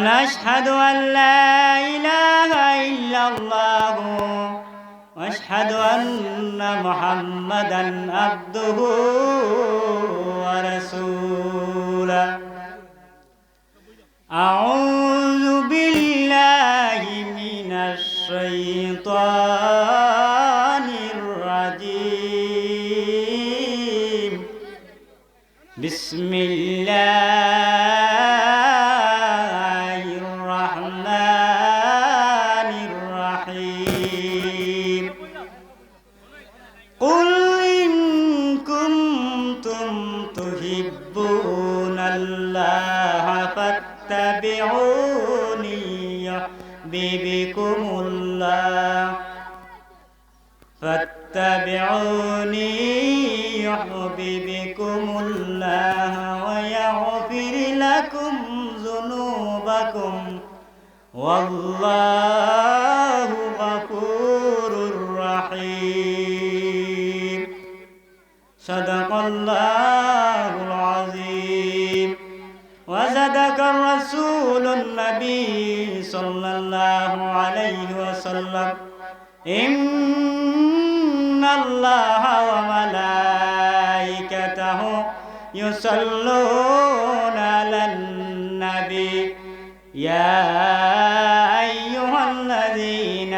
ونشهد أن لا إله إلا الله وأشهد أن محمدا عبده ورسوله. أعوذ بالله من الشيطان الرجيم. بسم الله فاتبعوني يحببكم الله فاتبعوني يحببكم الله ويغفر لكم ذنوبكم والله الله وملائكته يصلون على النبي. يا أيها الذين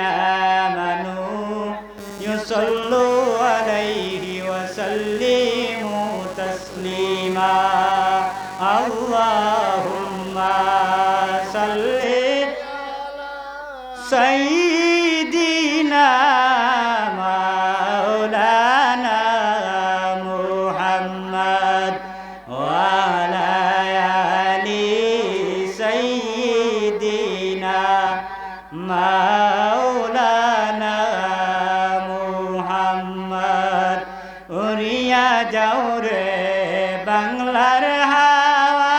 آمنوا يصلوا عليه وسلموا تسليما. سيدنا مولانا محمد উড়িয়া যাও রে বাংলার হাওয়া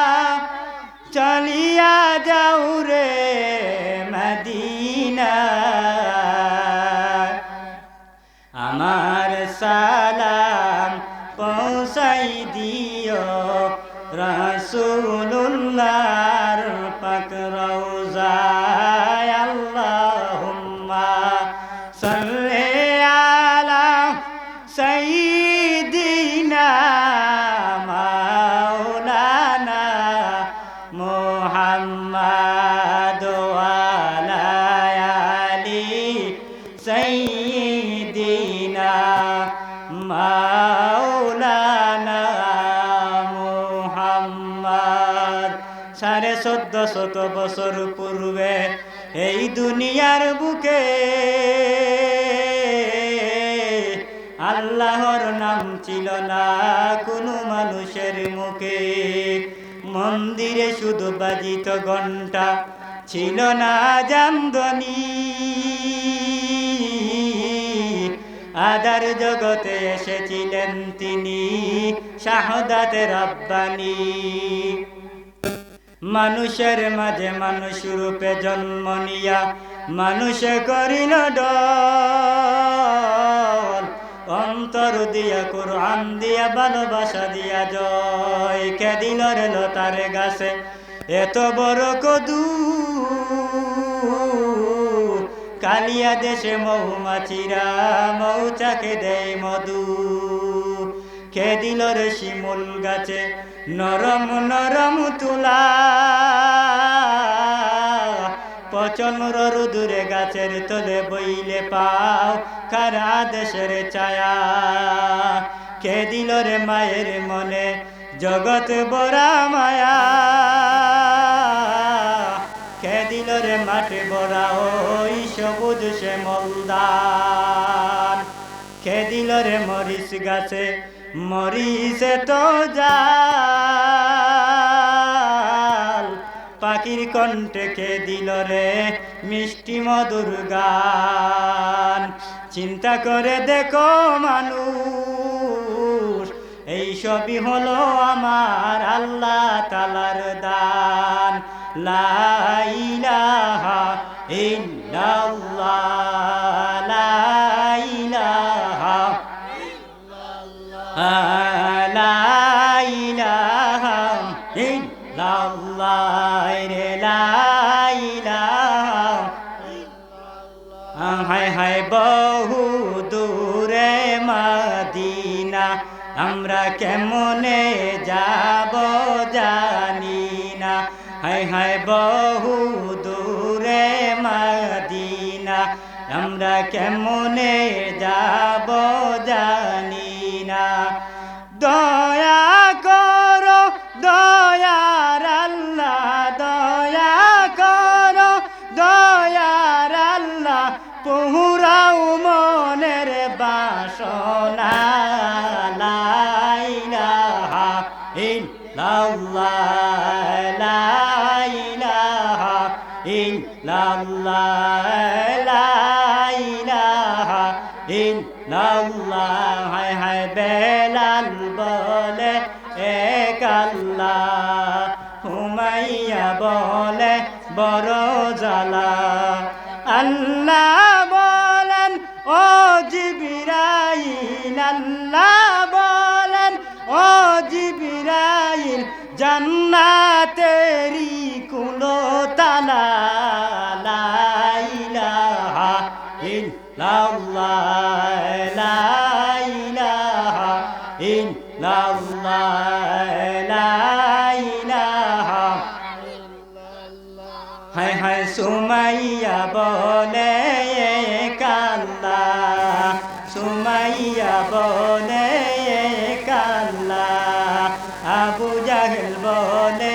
চলিয়া যাও রে মদিনা সাড়ে চোদ্দ শত বছর পূর্বে এই দুনিয়ার বুকে আল্লাহর নাম ছিল না কোনো মানুষের মুখে। মন্দিরে শুধু বাজিত ঘণ্টা ছিল না জামদনি। আদার জগতে এসেছিলেন তিনি শাহদাতে রাব্বানি মানুষের মাঝে মানুষ রূপে জন্ম নিয়া, মানুষে করিল ডল অন্তর দিয়া কোরআন দিয়া, ভালোবাসা দিয়া জয়। কে দিল রে লতার গাছে? এত বড় কদু। কালিয়া দেশে মৌমাছিরা মৌচাকে দেয় মধু। কে দিল রে শিমুল গাছে, নরম নরম তুলা। পচন রুদুরে গাছের তলে বইলে পাও কারা দেশের ছায়া। কে দিল রে মায়ের মনে জগৎ বড়া মায়া? কে দিল রে মাঠে বড়া ওই সবুজ সে মলদান কে দিল রে মরিচ গাছে মরিচে তো যা পাখির কণ্ঠে কে দিল রে মিষ্টি মধুর গান? চিন্তা করে দেখো মানুষ, এই সবই হলো আমার আল্লাহ তালার দান। লাইলাহা ইল্লাল্লাহ। মদিনা, আমরা কেমনে যাব জানি না হায় হায় বহু দূরে মদিনা, আমরা কেমনে যাব জানি না লাইলাহা ইল্লাল্লাহ লাইলাহা ইল্লাল্লাহ হায় হায় বেলাল বলে, এক আল্লাহ। হুমাইয়া বলে, বড় জালা আল্লাহ বলেন, ও জিবিরাইল, আল্লাহ বলেন, ও জিবিরাইল, জান্নাতেরি হায় হায় সুমাইয়া বলে কাল্লা সুমাইয়া বলে কাল্লা আবু জাহেল বলে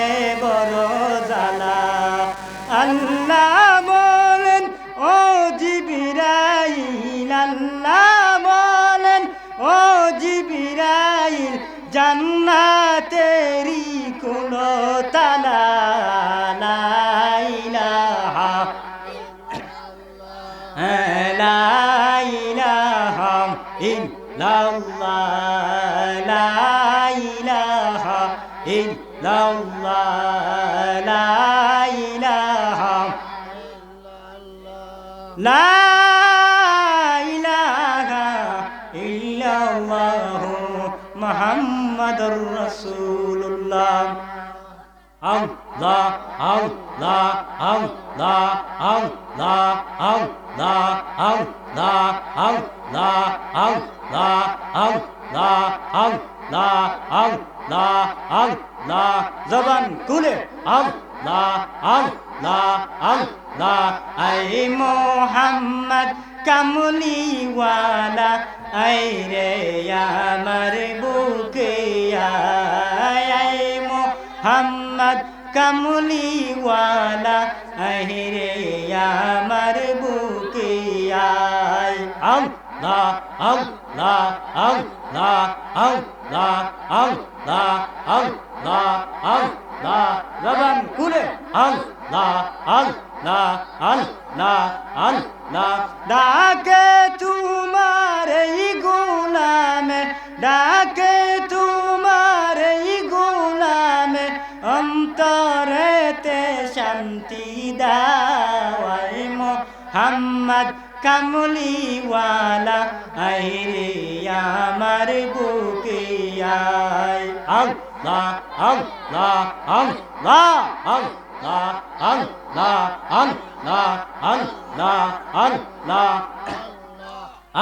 illallah la ilaha illallah la ilaha la ilaha illallah মুহাম্মাদুর রাসূলুল্লাহ আল্লাহ আল্লাহ আল্লাহ আল্লাহ আল্লাহ জবান খুলে আল লা আল লা আল লা আই মোহাম্মদ কামলিওয়ালা আই রে আমার বুকে আই মোহাম্মদ কামলিওয়ালা আহরে আমার বুকে আয়। আম লা আম লা আম লা আম লা আম লা আম লা আম লা জবান খুলে। আম লা আম লা আম লা আম লা ডাকে তোমার এই গোলামে, ডাকে অন্তরেতে শান্তি দাওয়াই মোহাম্মদ কামলিওয়ালা আইরে আমার বুকে আল্লাহ আল্লাহ আল্লাহ আল্লাহ আল্লাহ আল্লাহ an la an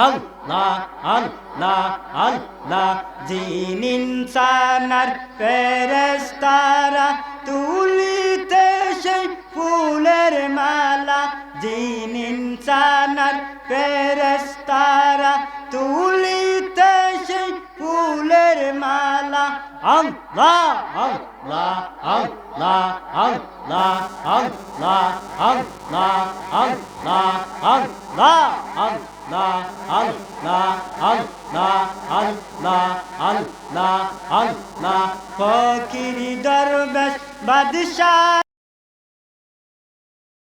আল্লাহ আল্লাহ আল্লাহ। জিন ইনসানার ফেরেস্তারা তুলিতে সেই ফুলের মালা। জিন ইনসানার ফেরেস্তারা তুলিতে সেই ফুলের মালা। আল্লাহ আল্লাহ আল্লাহ আল্লাহ আল্লাহ আল্লাহ আল্লাহ আল্লাহ আল্লাহ আল্লাহ আল্লাহ আল্লাহ আল্লাহ আল্লাহ ফকির দরবেশ বাদশাহ